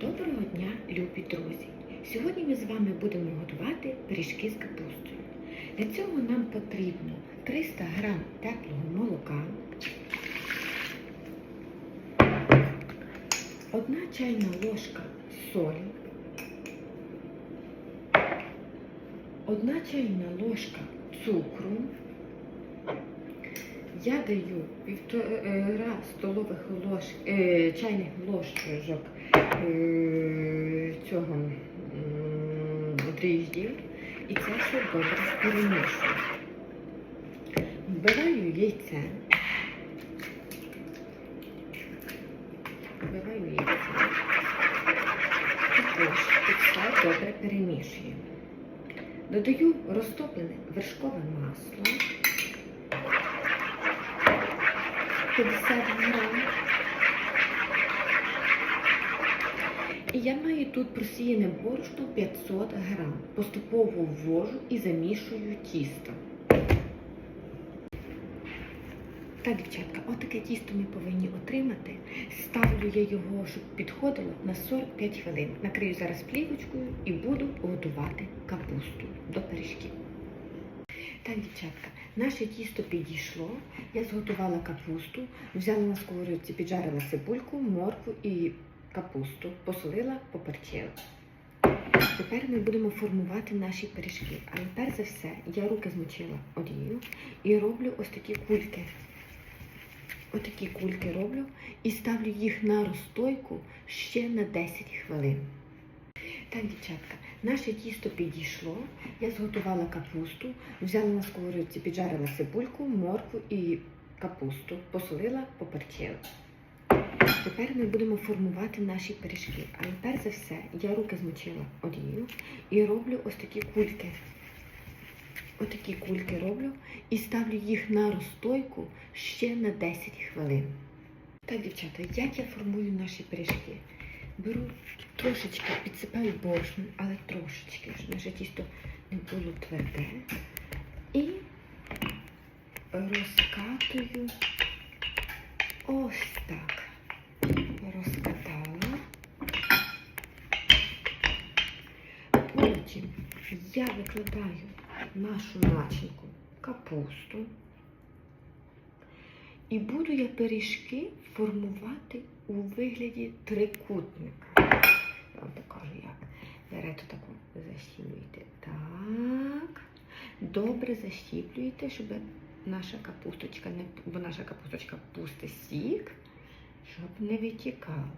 Доброго дня, любі друзі! Сьогодні ми з вами будемо готувати пиріжки з капустою. Для цього нам потрібно 300 г теплого молока, одна чайна ложка солі, одна чайна ложка цукру. Я даю півтора столових лож, е, чайних ложок е, цього дріждів і це все добре перемішую. Вбиваю яйце. Вбиваю яйце. Також все добре перемішую. Додаю розтоплене вершкове масло. 50 грам. І я маю тут просіяне борошно 500 грам. Поступово ввожу і замішую тісто. Так, дівчатка, отаке тісто ми повинні отримати. Ставлю я його, щоб підходило на 45 хвилин. Накрию зараз плівочкою і буду готувати капусту до пиріжків. Так, дівчатка, наше тісто підійшло. Я зготувала капусту, взяла на сковорідці, піджарила цибульку, моркву і капусту, посолила, поперчила. Тепер ми будемо формувати наші пиріжки. Але перш за все я руки змочила олією і роблю ось такі кульки. Ось такі кульки роблю і ставлю їх на розстойку ще на 10 хвилин. Так, дівчатка, наше тісто підійшло. Я зготувала капусту, взяла на сковорідці, піджарила цибульку, моркву і капусту, посолила, поперчила. Тепер ми будемо формувати наші пиріжки. Але перш за все я руки змочила олією і роблю ось такі кульки. Ось такі кульки роблю і ставлю їх на розстойку ще на 10 хвилин. Так, дівчата, як я формую наші пиріжки? Беру трошечки, підсипаю борошном, але трошечки, щоб наше тісто не було тверде. І розкатую ось так. Розкатала. Потім я викладаю нашу начинку капусту. І буду я пиріжки формувати у вигляді трикутника. Вам покажу як. Берете таку, защіплюєте так. Добре защіплюєте, щоб наша капусточка не бо наша капусточка пусте сік, щоб не витікала.